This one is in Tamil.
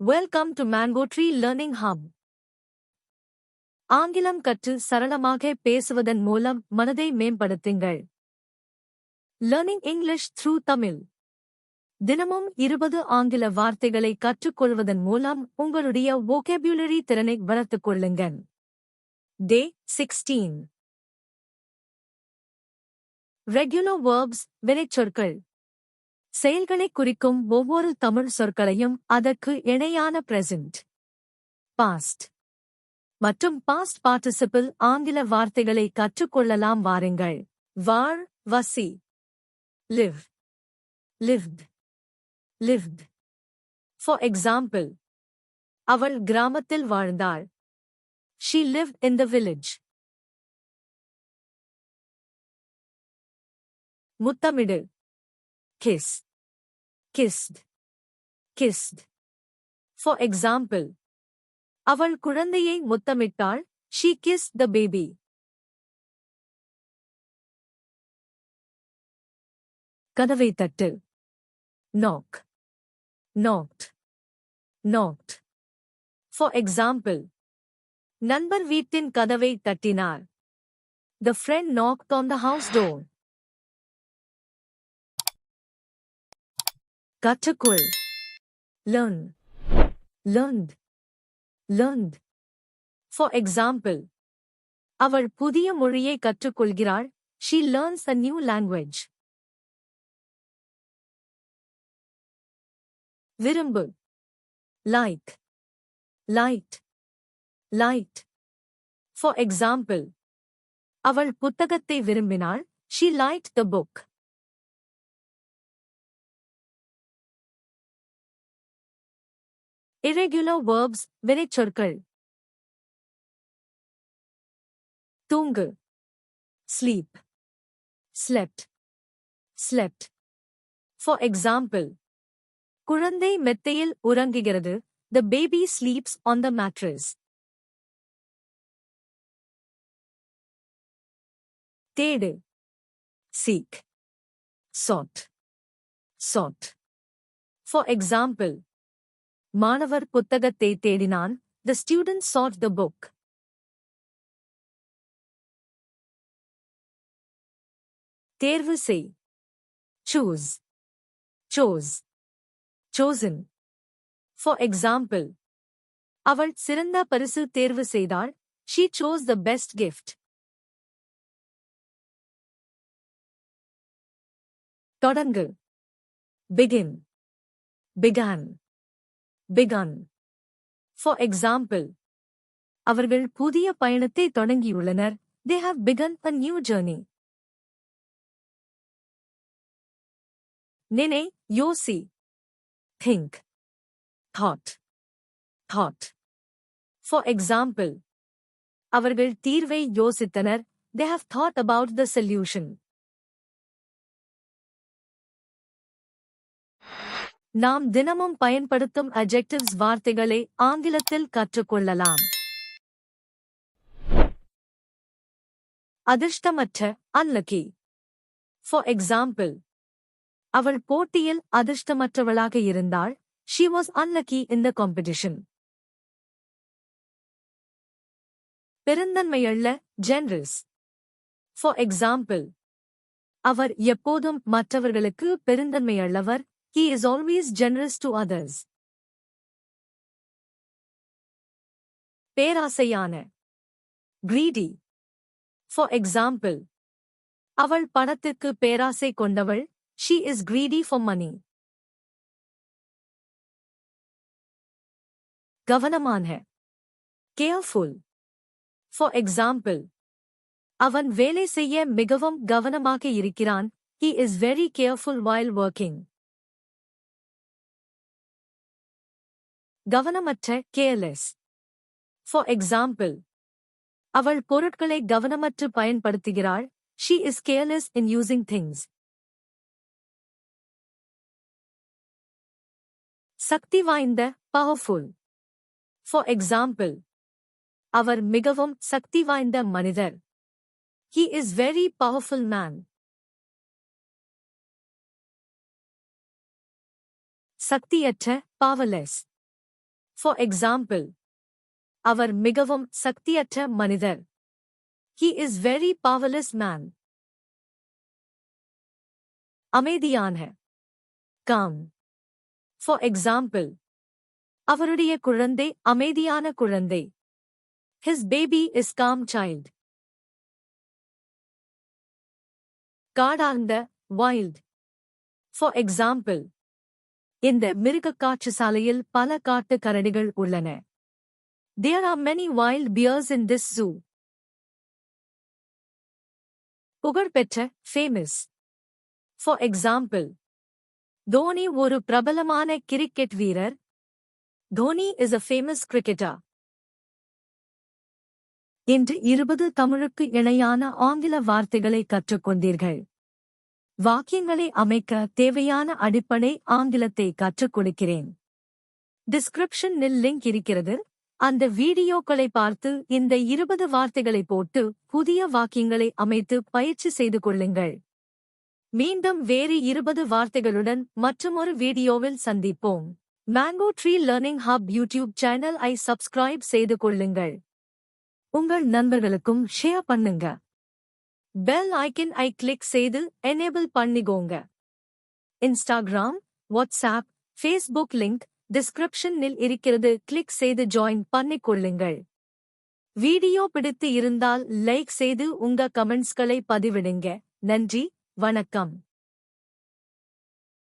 Welcome to mango tree learning hub ஆங்கிலம் கற்று சரளமாக பேசுவதன் மூலம் மனதை மேம்படுத்துங்கள். லேர்னிங் இங்கிலீஷ் த்ரூ தமிழ் தினமும் இருபது ஆங்கில வார்த்தைகளை கற்றுக்கொள்வதன் மூலம் உங்களுடைய வோகேபுலரி திறனை வளர்த்துக் கொள்ளுங்கள். டே சிக்ஸ்டீன் ரெகுலர் வேர்ப்ஸ் வினைச்சொற்கள். செயல்களை குறிக்கும் ஒவ்வொரு தமிழ் சொற்களையும் அதற்கு இணையான பிரசன்ட் பாஸ்ட் மற்றும் பாஸ்ட் பார்ட்டிசிபிள் ஆங்கில வார்த்தைகளை கற்றுக்கொள்ளலாம் வாருங்கள். வாழ் வசி live lived lived for example அவள் கிராமத்தில் வாழ்ந்தாள். She live in the village முத்தமிடு kiss. kissed kissed for example அவள் குழந்தையை முத்தமிட்டாள் she kissed the baby கதவை தட்டு knock knocked knocked for example நண்பர் வீட்டின் கதவை தட்டினார் the friend knocked on the house door கற்றுக்கொள் learn learned learned for example அவள் புதிய மொழியை கற்றுக்கொள்கிறாள் she learns a new language விரும்பு like light light for example அவள் புத்தகத்தை விரும்பினாள் she liked the book irregular verbs வினைச்சொற்கள் தூங்கு sleep slept slept for example குழந்தை மெத்தையில் உறங்குகிறது the baby sleeps on the mattress தேடு seek sought sought for example மாணவர் புத்தகத்தை தேடினான் the student sought the book தேர்வு செய் choose chose chosen for example அவள் சிறந்த பரிசு தேர்வு செய்தாள் she chose the best gift தொடங்கு begin began begun for example அவர்கள் புதிய பயணத்தை தொடங்கியுள்ளனர் they have begun a new journey நினை யோசி think thought thought for example அவர்கள் தீர்வை யோசித்தனர் they have thought about the solution நாம் தினமும் பயன்படுத்தும் அஜெக்டிவ்ஸ் வார்த்தைகளை ஆங்கிலத்தில் கற்றுக்கொள்ளலாம். அதிர்ஷ்டமற்ற அன்லக்கி ஃபார் எக்ஸாம்பிள் அவள் போட்டியில் அதிர்ஷ்டமற்றவளாக இருந்தாள். She was unlucky in the competition பெருந்தன்மையுள்ள generous for example அவர் எப்போதும் மற்றவர்களுக்கு பெருந்தன்மையுள்ளவர். He is always generous to others பேராசையான greedy for example அவள் பணத்திற்கு பேராசை கொண்டவள் she is greedy for money கவனமான careful for example அவன் வேலை செய்ய மிகவும் கவனமாக இருக்கிறான் he is very careful while working கவனமற்ற careless for example அவள் பொருட்களை கவனமற்று பயன்படுத்துகிறாள் she is careless in using things சக்தி வாய்ந்த பவர்ஃபுல் for example அவர் மிகவும் சக்தி வாய்ந்த மனிதர் he is very powerful man சக்தியற்ற powerless for example அவர் மிகவும் சக்தியற்ற மனிதர் he is very powerless man அமைதியான காம் ஃபார் எக்ஸாம்பிள் அவருடைய குழந்தை அமைதியான குழந்தை his baby is calm child காடார்ந்த wild for example இந்த மிருகக் காட்சிசாலையில் பல காட்டு கரடிகள் உள்ளன. There are many wild bears in this zoo புகழ்பெற்ற ஃபேமஸ் ஃபார் எக்ஸாம்பிள் தோனி ஒரு பிரபலமான கிரிக்கெட் வீரர். Dhoni is a famous cricketer இன்று இருபது தமிழுக்கு இணையான ஆங்கில வார்த்தைகளை கற்றுக்கொண்டீர்கள். வாக்கியங்களை அமைக்க தேவையான அடிப்படை ஆங்கிலத்தை கற்றுக் கொடுக்கிறேன். டிஸ்கிரிப்ஷனில் லிங்க் இருக்கிறது. அந்த வீடியோக்களை பார்த்து இந்த இருபது வார்த்தைகளை போட்டு புதிய வாக்கியங்களை அமைத்து பயிற்சி செய்து கொள்ளுங்கள். மீண்டும் வேறு இருபது வார்த்தைகளுடன் மற்றொரு வீடியோவில் சந்திப்போம். Mango tree learning hub YouTube channel ஐ சப்ஸ்கிரைப் செய்து கொள்ளுங்கள். உங்கள் நண்பர்களுக்கும் ஷேர் பண்ணுங்க. பெல் ஐக்கன் ஐ கிளிக் செய்து எனேபிள் பண்ணிக்கோங்க. இன்ஸ்டாகிராம் வாட்ஸ்ஆப் ஃபேஸ்புக் லிங்க் டிஸ்கிரிப்ஷனில் இருக்கிறது. கிளிக் செய்து ஜாயின் பண்ணிக்கொள்ளுங்கள். வீடியோ பிடித்து இருந்தால் லைக் செய்து உங்க கமெண்ட்ஸ்களை பதிவிடுங்க. நன்றி வணக்கம்.